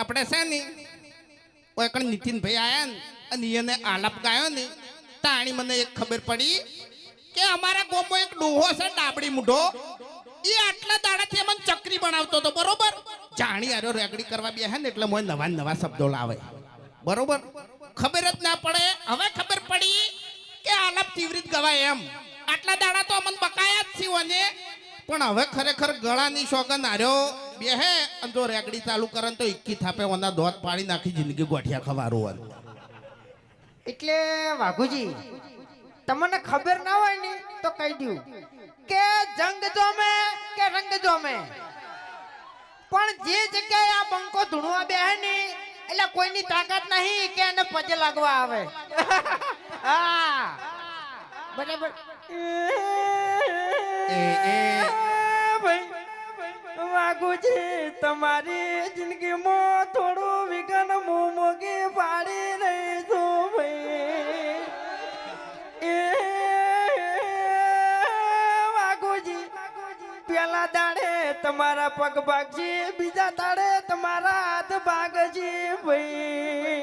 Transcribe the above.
આપણે છે ને કોઈ કણ નીતિનભાઈ આવ્યા ને, અને એને આલાપ ગાયો ને, તાણી મને એક ખબર પડી કે અમારા ગોમો એક ડોહો છે, ડાબડી મૂઢો. એ આટલા દાડાથી અમને ચકરી બનાવતો હતો, બરોબર? જાણી આરો રેગડી કરવા બેહે ને, એટલે મોય નવા નવા શબ્દો લાવે. બરોબર? ખબર જ ના પડે. હવે ખબર પડી કે આલાપ તીવ્રિત ગવાય એમ. આટલા દાડા તો અમને બકાયા જ છીએ પણ હવે ખરેખર ગળાની શોગન હાર્યો બેહે અને જો રેગડી ચાલુ કરે તો ઇક્કી થાપે ઓના દોત પાડી નાખી જિંદગી ગોઠિયા ખવારું એટલે વાઘુજી તમને ખબર ના હોય ને તો કહી દઉં કે જંગ જોમે કે રંગ જોમે. પણ જે જગ્યાએ આ બંકો ધૂણવા બેહે ને એટલે કોઈની તાકાત નહીં કે એને પજે લાગવા આવે. હા. બરાબર. એ. એ ભાઈ. વાઘુજી તમારી જિંદગીમાં થોડું વિઘન મોમોગી પાડી રહી છું ભાઈ. એ વાઘુજી, પેલા દાડે તમારા પગ ભાગજી બીજા દાડે તમારા હાથ ભાગજી ભાઈ.